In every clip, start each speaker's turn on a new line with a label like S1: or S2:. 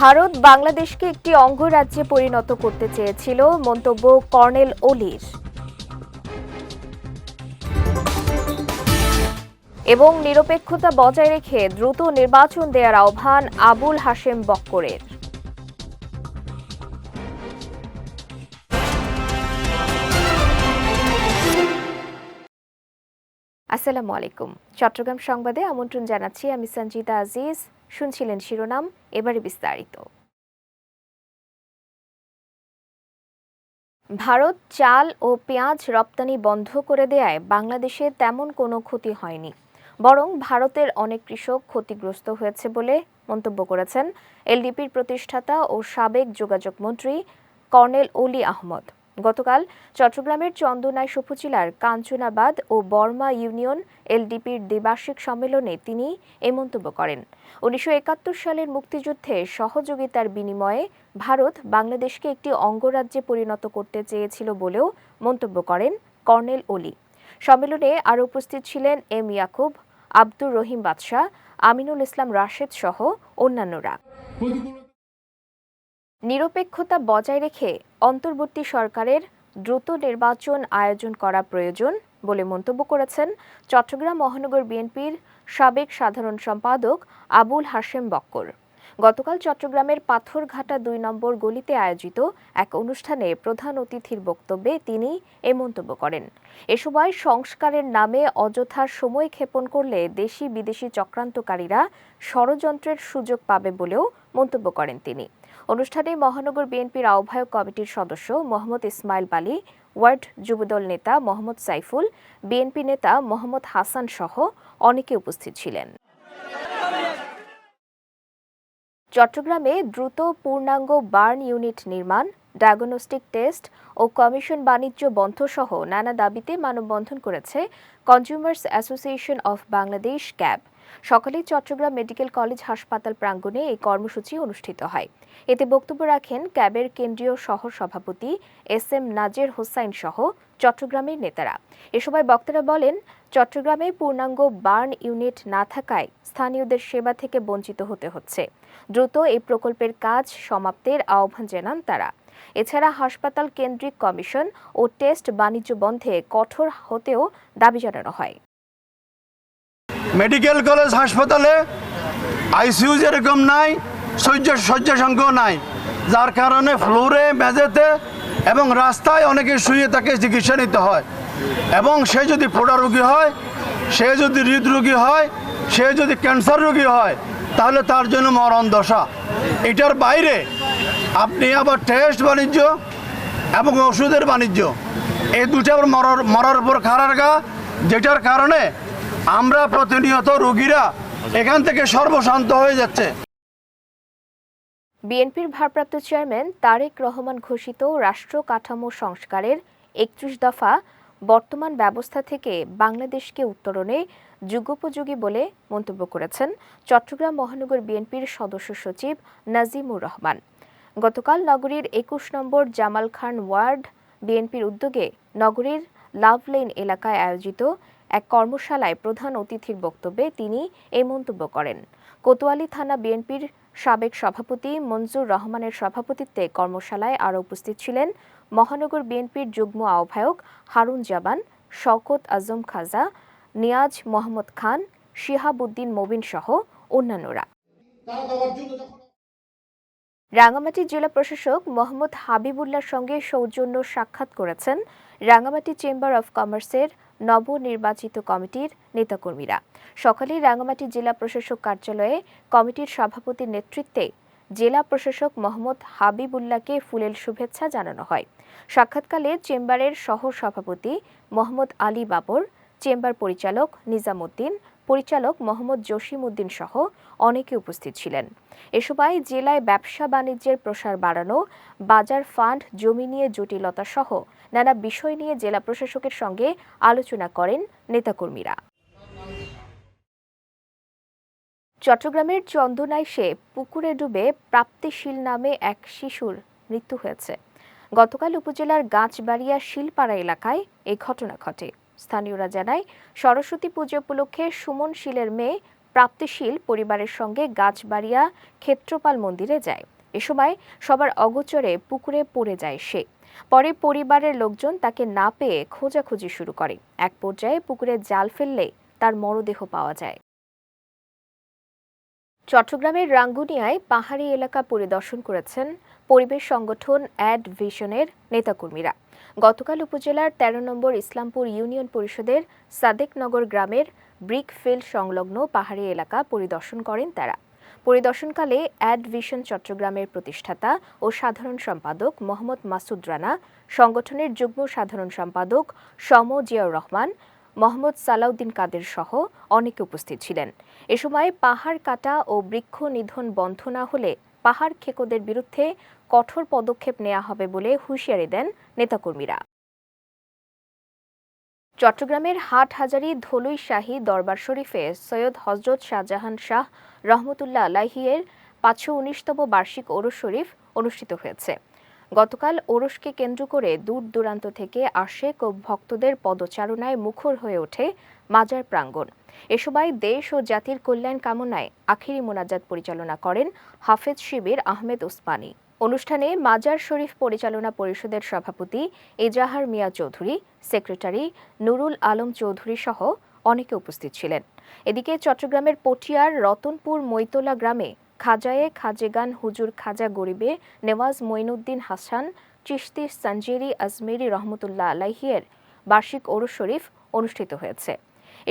S1: ভারত বাংলাদেশকে একটি অঙ্গরাজ্যে পরিণত করতে চেয়েছিল মন্তব্য কর্নেল ওলির। এবং নিরপেক্ষতা বজায় রেখে দ্রুত নির্বাচন দেওয়ার আহ্বান আবুল হাশেম বক্করের। আসসালামু আলাইকুম। চট্টগ্রাম সংবাদে আমন্ত্রণ জানাচ্ছি আমি সঞ্জিতা আজিজ। শুনছিলেন শিরোনাম, এবারে বিস্তারিত। ভারত চাল ও পেঁয়াজ রপ্তানি বন্ধ করে দেয়ায় বাংলাদেশে তেমন কোনো ক্ষতি হয়নি। বরং ভারতের অনেক কৃষক ক্ষতিগ্রস্ত হয়েছে বলে মন্তব্য করেছেন এলডিপির প্রতিষ্ঠাতা ও সাবেক যোগাযোগ মন্ত্রী কর্নেল ওলি আহমদ। গতকাল চট্টগ্রামের চন্দনাইশ উপজেলার কাঞ্চনাবাদ ও বর্মা ইউনিয়ন এলডিপির দ্বিবার্ষিক সম্মেলনে তিনি এ মন্তব্য করেন। উনিশশো একাত্তর সালের মুক্তিযুদ্ধে সহযোগিতার বিনিময়ে ভারত বাংলাদেশকে একটি অঙ্গরাজ্যে পরিণত করতে চেয়েছিল বলেও মন্তব্য করেন কর্নেল ওলি। সম্মেলনে আরও উপস্থিত ছিলেন এম ইয়াকুব, আব্দুর রহিম বাদশাহ, আমিনুল ইসলাম রাশেদ সহ অন্যান্যরা। নিরপেক্ষতা বজায় রেখে অন্তর্বর্তী সরকারের দ্রুত নির্বাচন আয়োজন করা প্রয়োজন বলে মন্তব্য করেছেন চট্টগ্রাম মহানগর বিএনপির সাবেক সাধারণ সম্পাদক আবুল হাশেম বক্কর। গতকাল চট্টগ্রামের পাথরঘাটা দুই নম্বর গলিতে আয়োজিত এক অনুষ্ঠানে প্রধান অতিথির বক্তব্যে তিনি এ মন্তব্য করেন। এ সময় সংস্কারের নামে অযথা সময় ক্ষেপণ করলে দেশি বিদেশি চক্রান্তকারীরা ষড়যন্ত্রের সুযোগ পাবে বলেও মন্তব্য করেন তিনি। অনুষ্ঠানে মহানগর বিএনপির আহ্বায়ক কমিটির সদস্য মোহাম্মদ ইসমাইল বালি, ওয়ার্ড যুবদল নেতা মোহাম্মদ সাইফুল, বিএনপি নেতা মোহাম্মদ হাসান সহ অনেকে উপস্থিত ছিলেন। চট্টগ্রামে দ্রুত পূর্ণাঙ্গ বার্ন ইউনিট নির্মাণ, ডায়াগনস্টিক টেস্ট ও কমিশন বাণিজ্য বন্ধ সহ নানা দাবিতে মানববন্ধন করেছে consumers association of Bangladesh, CAB. সকালে চট্টগ্রাম মেডিকেল কলেজ হাসপাতাল প্রাঙ্গণে এই কর্মসূচি অনুষ্ঠিত হয়। এতে বক্তব্য রাখেন ক্যাবের কেন্দ্রীয় সহ সভাপতি এস এম নাজের হোসাইন সহ চট্টগ্রামের নেতারা। এ সময় বক্তারা বলেন চট্টগ্রামে পূর্ণাঙ্গ বার্ন ইউনিট না থাকায় স্থানীয়দের সেবা থেকে বঞ্চিত হতে হচ্ছে। দ্রুত এই প্রকল্পের কাজ সমাপ্তের আহ্বান জানান তারা। এছাড়া হাসপাতাল কেন্দ্রিক কমিশন ও টেস্ট বাণিজ্য বন্ধে কঠোর হতেও দাবি জানানো হয়।
S2: মেডিকেল কলেজ হাসপাতালে আইসিইউ যেরকম নাই শয্যা শয্যা সংখ্যাও নাই। যার কারণে ফ্লোরে, মেঝেতে এবং রাস্তায় অনেকে শুয়ে তাকে চিকিৎসা নিতে হয়। এবং সে যদি ফোড়া রোগী হয়, সে যদি হৃদরোগী হয়, সে যদি ক্যান্সার রোগী হয়, তাহলে তার জন্য মরণ দশা। এটার বাইরে আপনি আবার টেস্ট বাণিজ্য এবং ওষুধের বাণিজ্য। এই দুটো আবার মরার মরার উপর খারার গা, যেটার কারণে আমরা প্রতিনিয়ত রোগীরা এখান থেকে সর্বশান্ত হয়ে যাচ্ছে।
S1: বিএনপির ভারপ্রাপ্ত চেয়ারম্যান তারেক রহমান ঘোষিত রাষ্ট্র কাঠামো সংস্কারের একত্রিশ দফা বর্তমান ব্যবস্থা থেকে বাংলাদেশকে উত্তরণে যুগোপযোগী বলে মন্তব্য করেছেন চট্টগ্রাম মহানগর বিএনপির সদস্য সচিব নাজিমুর রহমান। গতকাল নগরীর একুশ নম্বর জামাল খান ওয়ার্ড বিএনপির উদ্যোগে নগরীর লাভ লেন এলাকায় আয়োজিত এক কর্মশালায় প্রধান অতিথির বক্তব্যে তিনি এই মন্তব্য করেন। কোতোয়ালি থানা বিএনপির সাবেক সভাপতি মঞ্জুর রহমানের সভাপতিত্বে কর্মশালায় আরও উপস্থিত ছিলেন মহানগর বিএনপির যুগ্ম আহ্বায়ক হারুন জাবান, শওকত আজম খাজা, নিয়াজ মোহাম্মদ খান, শিহাবুদ্দিন মবিন সহ অন্যান্যরা। রাঙ্গামাটি জেলা প্রশাসক মোহাম্মদ হাবিবুল্লার সঙ্গে সৌজন্য সাক্ষাৎ করেছেন রাঙ্গামাটি চেম্বার অব কমার্সের নবনির্বাচিত কমিটির নেতাকর্মীরা। সকালে রাঙ্গামাটি জেলা প্রশাসক কার্যালয়ে কমিটির সভাপতির নেতৃত্বে জেলা প্রশাসক মোহাম্মদ হাবিবুল্লাহকে ফুলেল শুভেচ্ছা জানানো হয়। সাক্ষাৎকালে চেম্বারের সহ সভাপতি মোহাম্মদ আলী বাবর, চেম্বার পরিচালক নিজামুদ্দিন, পরিচালক মোহাম্মদ জসিম উদ্দিন সহ অনেকে উপস্থিত ছিলেন। এ সময় জেলায় ব্যবসা বাণিজ্যের প্রসার বাড়ানো, বাজার ফান্ড, জমি নিয়ে জটিলতা সহ নানা বিষয় নিয়ে জেলা প্রশাসকের সঙ্গে আলোচনা করেন নেতাকর্মীরা। চট্টগ্রামের চন্দনাইশে পুকুরে ডুবে প্রাপ্তিশীল নামে এক শিশুর মৃত্যু হয়েছে। গতকাল উপজেলার গাছবাড়িয়া শিলপাড়া এলাকায় এই ঘটনা ঘটে। স্থানীয়রা জানায়, সরস্বতী পুজো উপলক্ষে সুমন শীলের মেয়ে প্রাপ্তিশীল পরিবারের সঙ্গে গাছবাড়িয়া ক্ষেত্রপাল মন্দিরে যায়। এ সময় সবার অগোচরে পুকুরে পড়ে যায় সে। পরে পরিবারের লোকজন তাকে না পেয়ে খোঁজাখুঁজি শুরু করে। এক পর্যায়ে পুকুরে জাল ফেললে তার মরদেহ পাওয়া যায়। চট্টগ্রামের রাঙ্গুনিয়ায় পাহাড়ি এলাকা পরিদর্শন করেছেন পরিবেশ সংগঠন অ্যাড ভিশনের নেতাকর্মীরা। গতকাল উপজেলার ১৩ নম্বর ইসলামপুর ইউনিয়ন পরিষদের সাদেকনগর গ্রামের ব্রিক ফিল্ড সংলগ্ন পাহাড়ি এলাকা পরিদর্শন করেন তারা। পরিদর্শনকালে অ্যাড ভিশন চট্টগ্রামের প্রতিষ্ঠাতা ও সাধারণ সম্পাদক মোহাম্মদ মাসুদ রানা, সংগঠনের যুগ্ম সাধারণ সম্পাদক সম জিয়াউর রহমান মোহাম্মদ সালাউদ্দিন কাদের সহ অনেকে উপস্থিত ছিলেন। এ সময় পাহাড় কাটা ও বৃক্ষ নিধন বন্ধ না হলে পাহাড় খেকোদের বিরুদ্ধে কঠোর পদক্ষেপ নেওয়া হবে বলে হুঁশিয়ারি দেন নেতাকর্মীরা। চট্টগ্রামের হাটহাজারী ধলুই শাহী দরবার শরীফে সৈয়দ হজরত শাহজাহান শাহ রহমতুল্লাহ আলাহিয়ের পাঁচশো উনিশতম বার্ষিক ওরস শরীফ অনুষ্ঠিত হয়েছে। গতকাল ওরসকে কেন্দ্র করে দূর দূরান্ত থেকে আশেক ও ভক্তদের পদচারণায় মুখর হয়ে ওঠে মাজার প্রাঙ্গণ। এ সময় দেশ ও জাতির কল্যাণ কামনায় আখিরি মোনাজাত পরিচালনা করেন হাফেজ শিবির আহমেদ ওসমানী। অনুষ্ঠানে মাজার শরীফ পরিচালনা পরিষদের সভাপতি এজাহার মিয়া চৌধুরী, সেক্রেটারি নুরুল আলম চৌধুরী সহ অনেকে উপস্থিত ছিলেন। এদিকে চট্টগ্রামের পটিয়ার রতনপুর মৈতলা গ্রামে খাজায়ে খাজেগান হুজুর খাজা গরিবে নেওয়াজ মঈনুদ্দিন হাসান, চিশতি সঞ্জেরি আজমেরি রহমতুল্লাহ আলাহিয়ের বার্ষিক ওরস শরীফ অনুষ্ঠিত হয়েছে।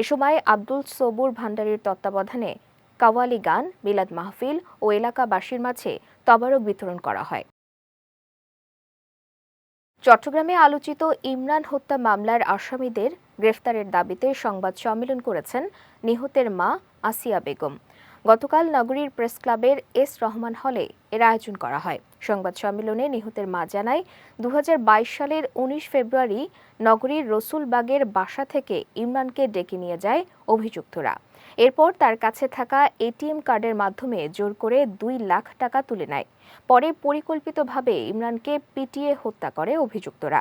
S1: এ সময় আব্দুল সবুর ভান্ডারীর তত্ত্বাবধানে কাওয়ালি গান, মিলাদ মাহফিল ও এলাকাবাসীর মাঝে তবারক বিতরণ করা হয়। চট্টগ্রামে আলোচিত ইমরান হত্যা মামলার আসামিদের গ্রেফতারের দাবিতে সংবাদ সম্মেলন করেছেন নিহতের মা আসিয়া বেগম। গতকাল নগরীর প্রেস ক্লাবের এস রহমান হলে এর আয়োজন করা হয়। সংবাদ সম্মেলনে নিহতের মা জানায় দু হাজার বাইশ সালের উনিশ ফেব্রুয়ারি নগরীর রসুলবাগের বাসা থেকে ইমরানকে ডেকে নিয়ে যায় অভিযুক্তরা। এরপর তার কাছে থাকা এটিএম কার্ডের মাধ্যমে জোর করে দুই লাখ টাকা তুলে নেয়। পরে পরিকল্পিতভাবে ইমরানকে পিটিয়ে হত্যা করে অভিযুক্তরা।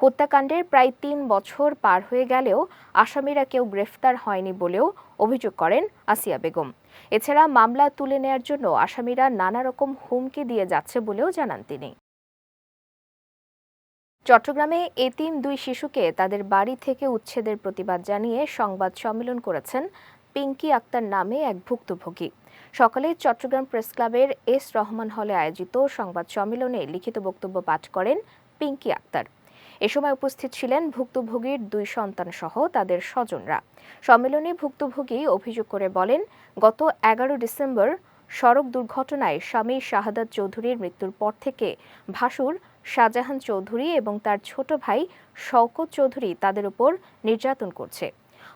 S1: হত্যাকাণ্ডের প্রায় তিন বছর পার হয়ে গেলেও আসামিরা কেউ গ্রেফতার হয়নি বলেও অভিযোগ করেন আসিয়া বেগম। এছাড়া মামলা তুলে নেয়ার জন্য আসামিরা নানা রকম হুমকি দিয়ে যাচ্ছে বলেও জানান তিনি। চট্টগ্রামে এতিম দুই শিশুকে তাদের বাড়ি থেকে উচ্ছেদের প্রতিবাদ জানিয়ে সংবাদ সম্মেলন করেছেন পিঙ্কি আক্তার নামে এক ভুক্তভোগী। সকালে চট্টগ্রাম প্রেস ক্লাবের এস রহমান হলে আয়োজিত সংবাদ সম্মেলনে লিখিত বক্তব্য পাঠ করেন পিঙ্কি আক্তার। এ সময় উপস্থিত ছিলেন ভুক্তভোগীর দুই সন্তান সহ তাদের স্বজনরা। সম্মেলনে ভুক্তভোগী অভিযোগ করে বলেন, গত এগারো ডিসেম্বর সড়ক দুর্ঘটনায় স্বামী শাহাদাত চৌধুরীর মৃত্যুর পর থেকে ভাসুর শাহজাহান চৌধুরী এবং তার ছোট ভাই শওকত চৌধুরী তাদের উপর নির্যাতন করছে।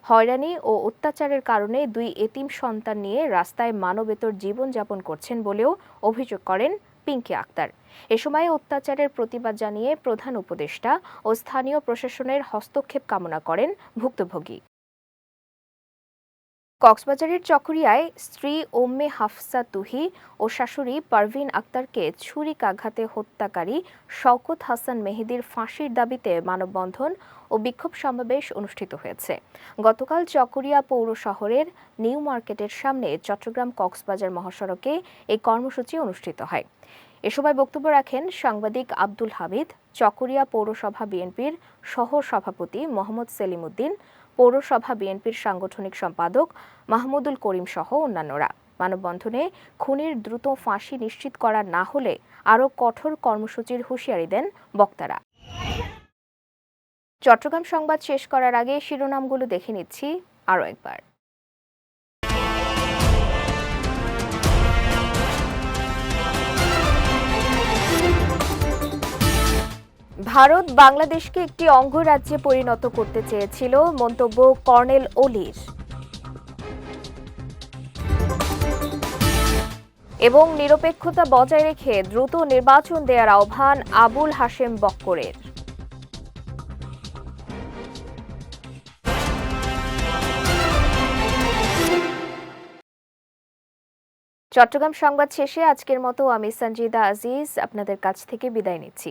S1: হয়রানি ও অত্যাচারের কারণে দুই এতিম সন্তান নিয়ে রাস্তায় মানবেতর জীবনযাপন করছেন বলেও অভিযোগ করেন পিঙ্কি আক্তার। এ সময় অত্যাচারের প্রতিবাদ জানিয়ে প্রধান উপদেষ্টা ও স্থানীয় প্রশাসনের হস্তক্ষেপ কামনা করেন ভুক্তভোগী। কক্সবাজারের চকরিয়ায় স্ত্রী ওম্মে হাফসা তুহি ও শাশুড়ি পারভিন আক্তারকে ছুরিকাঘাতে হত্যাকারী শওকত হাসান মেহেদির ফাঁসির দাবিতে মানববন্ধন ও বিক্ষোভ সমাবেশ অনুষ্ঠিত হয়েছে। গতকাল চকরিয়া পৌর শহরের নিউ মার্কেটের সামনে চট্টগ্রাম কক্সবাজার মহাসড়কে এই কর্মসূচি অনুষ্ঠিত হয়। এ সময় বক্তব্য রাখেন সাংবাদিক আব্দুল হামিদ, চকরিয়া পৌরসভা বিএনপির সহ সভাপতি মোহাম্মদ সেলিম উদ্দিন পৌরসভা বিএনপির সাংগঠনিক সম্পাদক মাহমুদুল করিম সহ অন্যান্যরা। মানববন্ধনে খুনির দ্রুত ফাঁসি নিশ্চিত করা না হলে আরও কঠোর কর্মসূচির হুঁশিয়ারি দেন বক্তারা। চট্টগ্রাম সংবাদ শেষ করার আগে শিরোনামগুলো দেখে নিচ্ছি আরও একবার। ভারত বাংলাদেশকে একটি অঙ্গরাজ্যে পরিণত করতে চেয়েছিল মন্তব্য কর্নেল ওলির। এবং নিরপেক্ষতা বজায় রেখে দ্রুত নির্বাচন দেওয়ার আহ্বান আবুল হাশেম বক্করের। চট্টগ্রাম সংবাদ শেষে আজকের মতো আমি সঞ্জিদা আজিজ, আপনাদের কাছ থেকে বিদায় নিচ্ছি।